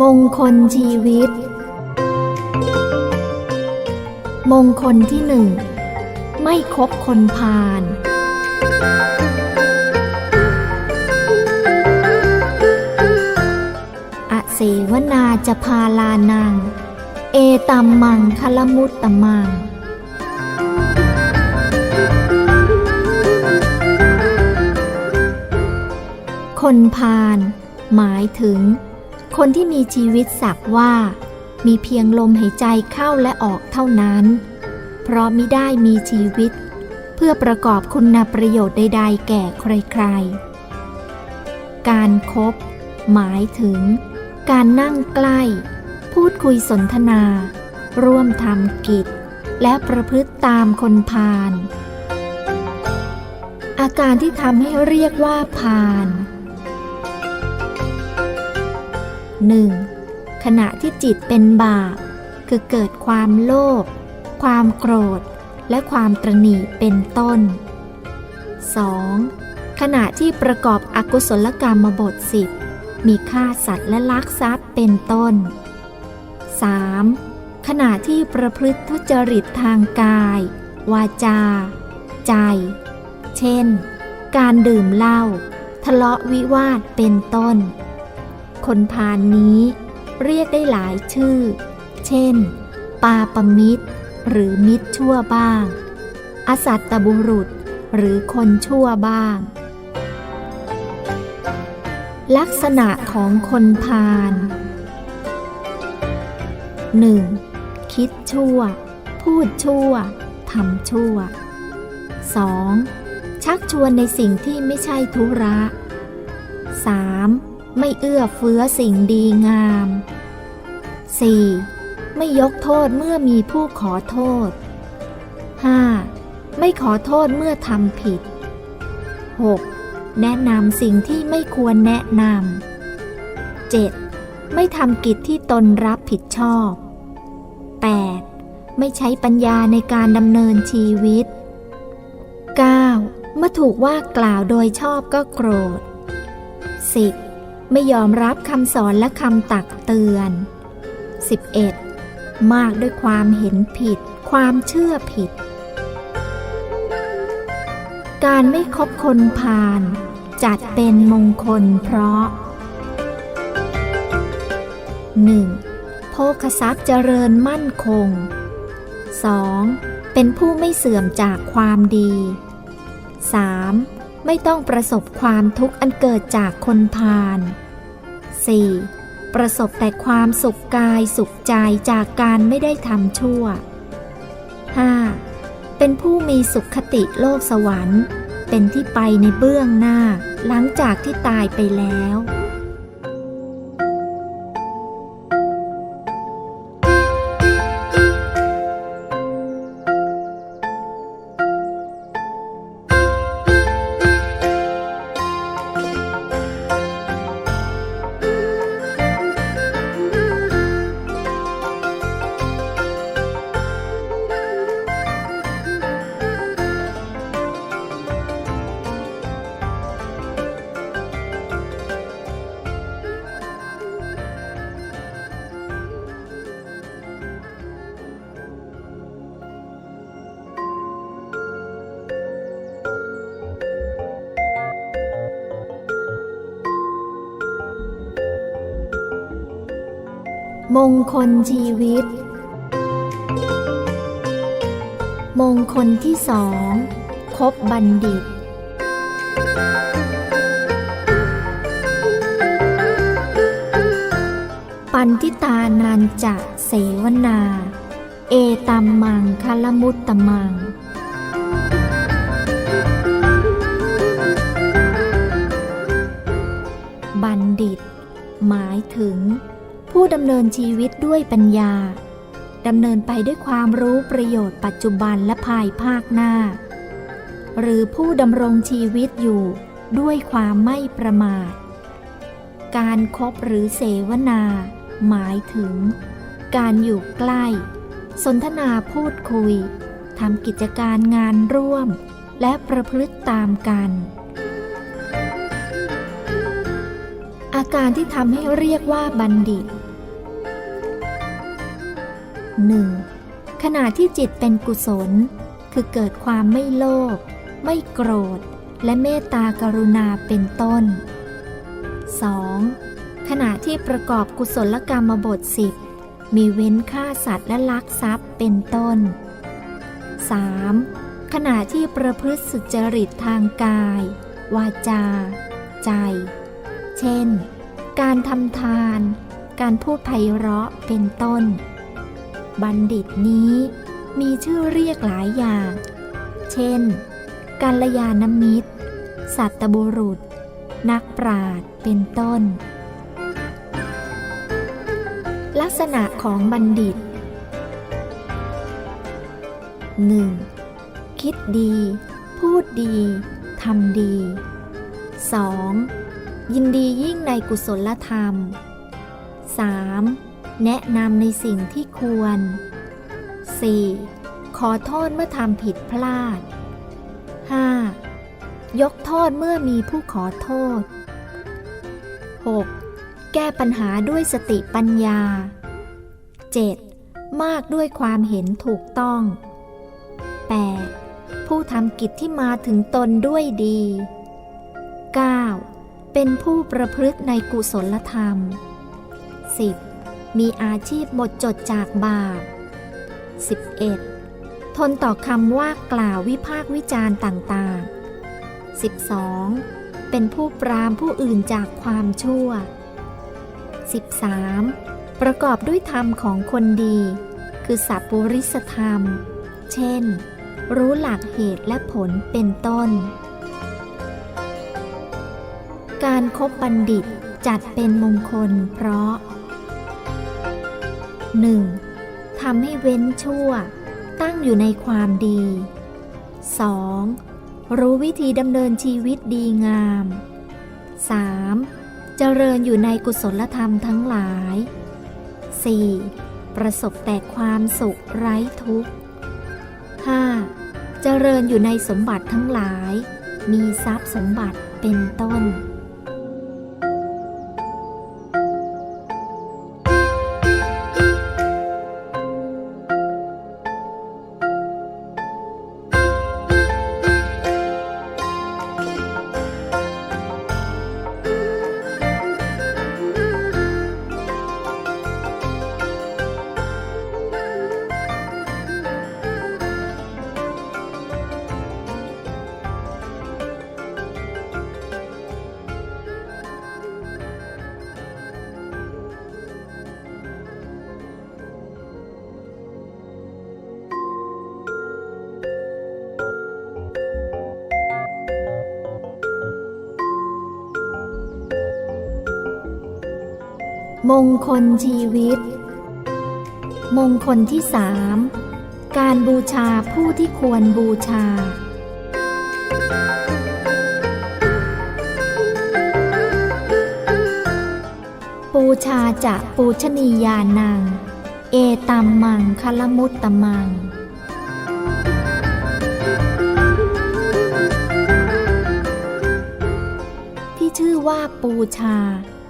มงคลชีวิต มงคลที่หนึ่ง ไม่คบคนพาลอเสวนาจะพาลานัง เอตัมมังคลมุตตมัง คนพาลหมายถึง คนที่มีชีวิตสักว่า มีเพียงลมหายใจเข้าและออกเท่านั้น เพราะมิได้มีชีวิต เพื่อประกอบคุณประโยชน์ใดๆแก่ใครๆ การครบหมายถึง การนั่งใกล้ พูดคุยสนทนา ร่วมทำกิจ และประพฤติตามคนพาลอาการที่ทำให้เรียกว่าพาล 1. ขณะที่จิตเป็นบาป คือเกิดความโลภความโกรธ และความตรณีเป็นต้น 2. ขณะที่ประกอบอกุศลกรรมบทสิบมีฆ่าสัตว์และลักทรัพย์เป็นต้น 3. ขณะที่ประพฤติทุจริตทางกาย วาจา ใจ เช่น การดื่มเหล้าทะเลาะวิวาทเป็นต้น คนพานนี้ เรียกได้หลายชื่อ เช่น ปาปมิตร หรือมิตรชั่วบ้าง อสัตตบุรุษ หรือคนชั่วบ้าง ลักษณะของคนพาล 1. คิดชั่ว พูดชั่วทำชั่ว 2. ชักชวนในสิ่งที่ไม่ใช่ธุระ 3. ไม่เอื้อเฟื้อสิ่งดีงาม 4. ไม่ยกโทษเมื่อมีผู้ขอโทษ 5. ไม่ขอโทษเมื่อทำผิด 6. แนะนำสิ่งที่ไม่ควรแนะนำ 7. ไม่ทำกิจที่ตนรับผิดชอบ 8. ไม่ใช้ปัญญาในการดำเนินชีวิต 9. เมื่อถูกว่ากล่าวโดยชอบก็โกรธ 10. ไม่ยอมรับคำสอนและคำตักเตือน 11. มากด้วยความเห็นผิด ความเชื่อผิด การไม่คบคนพาลจัดเป็นมงคลเพราะ 1. โภคทรัพย์เจริญมั่นคง 2. เป็นผู้ไม่เสื่อมจากความดี 3. ไม่ต้องประสบความทุกข์อันเกิดจากคนพาล 4. ประสบแต่ความสุขกายสุขใจจากการไม่ได้ทำชั่ว 5. เป็นผู้มีสุขคติโลกสวรรค์ เป็นที่ไปในเบื้องหน้าหลังจากที่ตายไปแล้ว มงคลชีวิต มงคลที่สองคบบัณฑิต ปันทิตานันจะเสวนา เอตัมมังคลมุตตมัง บัณฑิต หมายถึง ผู้ดำเนินชีวิตด้วยปัญญาดำเนินไปด้วยความรู้ประโยชน์ปัจจุบันและภายภาคหน้า หรือผู้ดำรงชีวิตอยู่ด้วยความไม่ประมาท การครบหรือเสวนา หมายถึง การอยู่ใกล้ สนทนาพูดคุยทำกิจการงานร่วม และประพฤติตามกัน อาการที่ทำให้เรียกว่าบัณฑิต 1. ขณะที่จิตเป็นกุศล คือเกิดความไม่โลภไม่โกรธ และเมตตากรุณาเป็นต้น 2. ขณะที่ประกอบกุศลกรรมบทสิบมีเว้นฆ่าสัตว์และลักทรัพย์เป็นต้น 3. ขณะที่ประพฤติสุจริตทางกาย วาจา ใจ เช่น การทำทาน การพูดไพเราะเป็นต้น บัณฑิตนี้มีชื่อเรียกหลายอย่าง เช่น กัลยาณมิตร สัตบุรุษ นักปราชญ์เป็นต้น ลักษณะของบัณฑิต 1. คิดดี พูดดี ทำดี 2. ยินดียิ่งในกุศลธรรม 3. แนะนำในสิ่งที่ควร 4. ขอโทษเมื่อทำผิดพลาด 5. ยกโทษเมื่อมีผู้ขอโทษ 6. แก้ปัญหาด้วยสติปัญญา 7. มากด้วยความเห็นถูกต้อง 8. ผู้ทำกิจที่มาถึงตนด้วยดี 9. เป็นผู้ประพฤติในกุศลธรรม 10. มีอาชีพหมดจดจากบาป 11. ทนต่อคำว่ากล่าววิพากวิจารณ์ต่างๆ 12. เป็นผู้ปรามผู้อื่นจากความชั่ว 13. ประกอบด้วยธรรมของคนดี คือสัพปริสธรรม เช่น รู้หลักเหตุและผลเป็นต้น การครบบัณฑิตจัดเป็นมงคลเพราะ 1. ทำให้เว้นชั่ว ตั้งอยู่ในความดี 2. รู้วิธีดำเนินชีวิตดีงาม 3. เจริญอยู่ในกุศลธรรมทั้งหลาย 4. ประสบแต่ความสุขไร้ทุกข์ 5. เจริญอยู่ในสมบัติทั้งหลาย มีทรัพย์สมบัติเป็นต้น มงคลชีวิต มงคลที่สามการบูชาผู้ที่ควรบูชา ปูชาจะปูชนียานัง เอตัมมังคลมุตตมัง ที่ชื่อว่าปูชา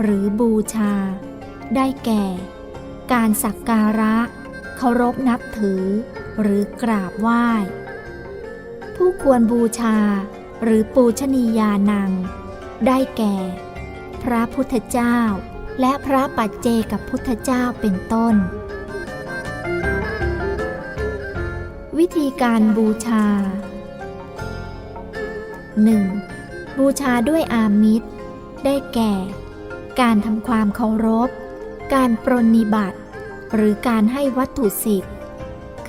หรือบูชา ได้แก่ การสักการะ เคารพนับถือ หรือกราบไหว้ ผู้ควรบูชา หรือปูชนียานัง ได้แก่ พระพุทธเจ้า และพระปัจเจกับพุทธเจ้าเป็นต้น วิธีการบูชา 1. บูชาด้วยอามิตร ได้แก่ การทำความเคารพ การปรนนิบัติ หรือการให้วัตถุสิบ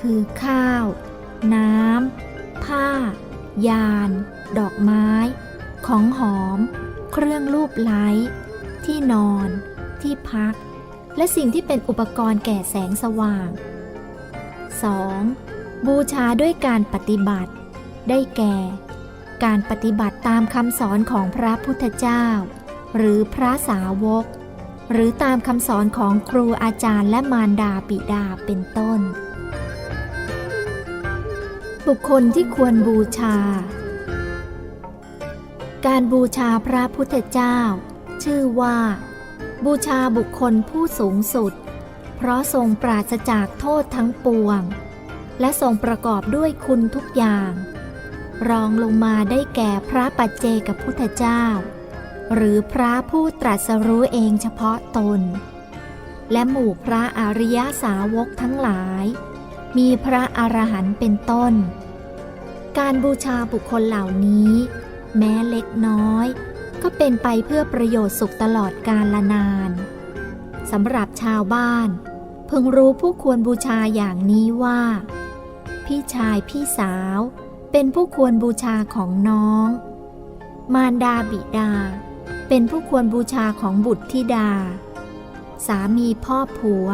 คือข้าว น้ำ ผ้า ยาน ดอกไม้ ของหอม เครื่องลูบไล้ ที่นอน ที่พัก และสิ่งที่เป็นอุปกรณ์แก่แสงสว่าง 2. บูชาด้วยการปฏิบัติ ได้แก่ การปฏิบัติตามคำสอนของพระพุทธเจ้า หรือพระสาวก หรือตามคำสอนของครูอาจารย์และมารดาปิดาเป็นต้น บุคคลที่ควรบูชา การบูชาพระพุทธเจ้า ชื่อว่า บูชาบุคคลผู้สูงสุด เพราะทรงปราศจากโทษทั้งปวง และทรงประกอบด้วยคุณทุกอย่าง รองลงมาได้แก่พระปัจเจกพุทธเจ้า หรือพระผู้ตรัสรู้เองเฉพาะตน และหมู่พระอริยสาวกทั้งหลาย มีพระอรหันต์เป็นต้น การบูชาบุคคลเหล่านี้ แม้เล็กน้อย ก็เป็นไปเพื่อประโยชน์สุขตลอดกาลนานสำหรับชาวบ้าน พึงรู้ผู้ควรบูชาอย่างนี้ว่า พี่ชายพี่สาวเป็นผู้ควรบูชาของน้อง มารดาบิดา เป็นผู้ควรบูชาของบุตรธิดา สามีพ่อผัว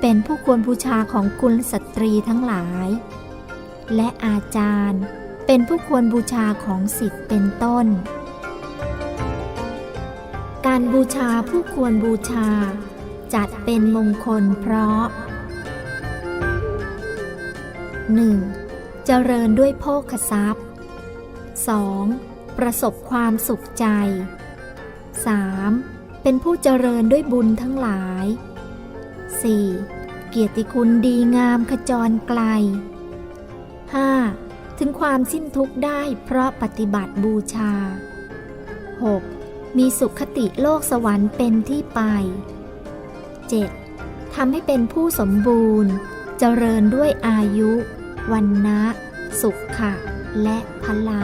เป็นผู้ควรบูชาของกุลสตรีทั้งหลาย และอาจารย์เป็นผู้ควรบูชาของสิทธิ์เป็นต้น การบูชาผู้ควรบูชา จัดเป็นมงคลเพราะ 1. เจริญด้วยโภคทรัพย์ 2. ประสบความสุขใจ 3. เป็นผู้เจริญด้วยบุญทั้งหลาย 4. เกียรติคุณดีงามขจรไกล 5. ถึงความสิ้นทุกข์ได้เพราะปฏิบัติบูชา 6. มีสุขคติโลกสวรรค์เป็นที่ไป 7. ทำให้เป็นผู้สมบูรณ์ เจริญด้วยอายุ วันนะ สุขะ และพละ